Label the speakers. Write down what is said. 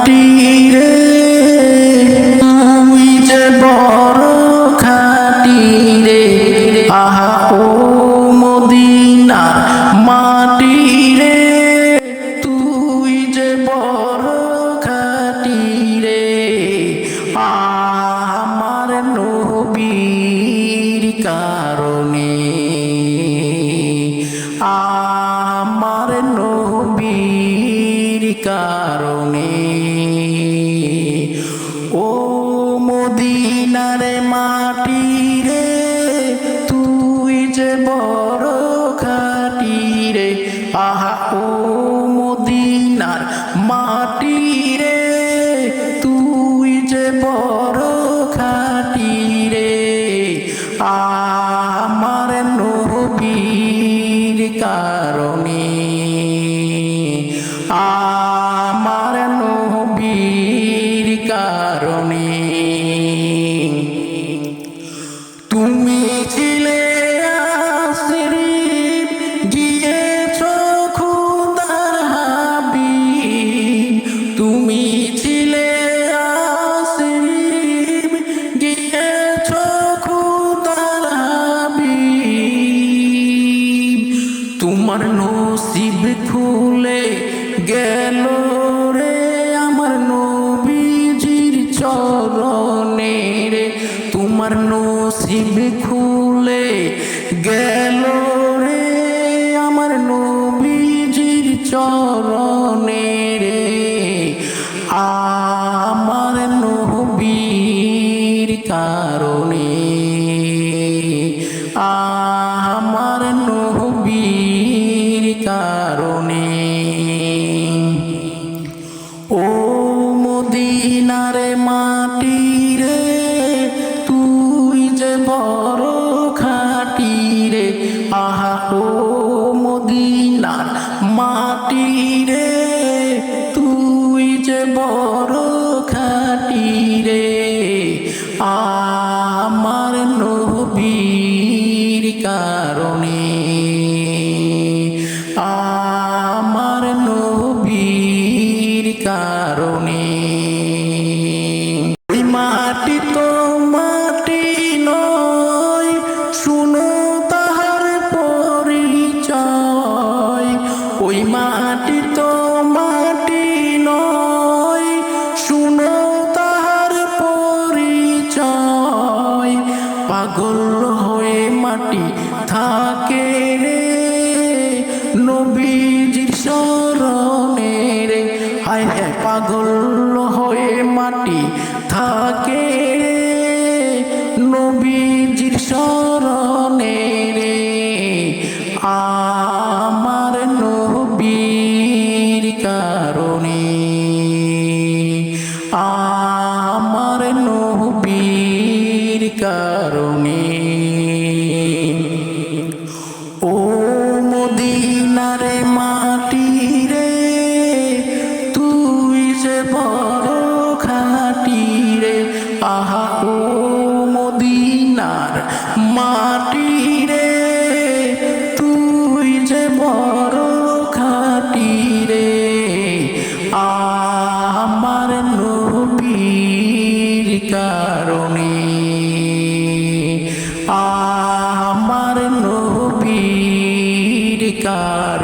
Speaker 1: মাটি রে যে বড় খাটি রে আহা ও তুই যে বড় খাটি রে আমার নবীর কারণে, আমার নবীর কারণে। মাটি রে, তুই যে বড় খাটি রে। আহা, ও মদিনার মাটি রে, তুই যে বড় খাটি রে। আমার নবীর কারণে আমার গেল রে আমার নবীজির চরণে রে। তোমার নসিব খুলে গেল রে আমার নবীজির চরণে তুই যে বড় খাটি রে আমার নবীর কারণে। আমার নবীর কারণে। পাগল হয়ে মাটি থাকে রে। নবীজির শরণে রে। হায় হায় পাগল হয়ে মাটি থাকে নবীজির শরণে রে। আমার নবীর কারণে মাটি রে তুই যে বড় খাটি রে আমার নবীর কারণে আমার নবীর কারণে।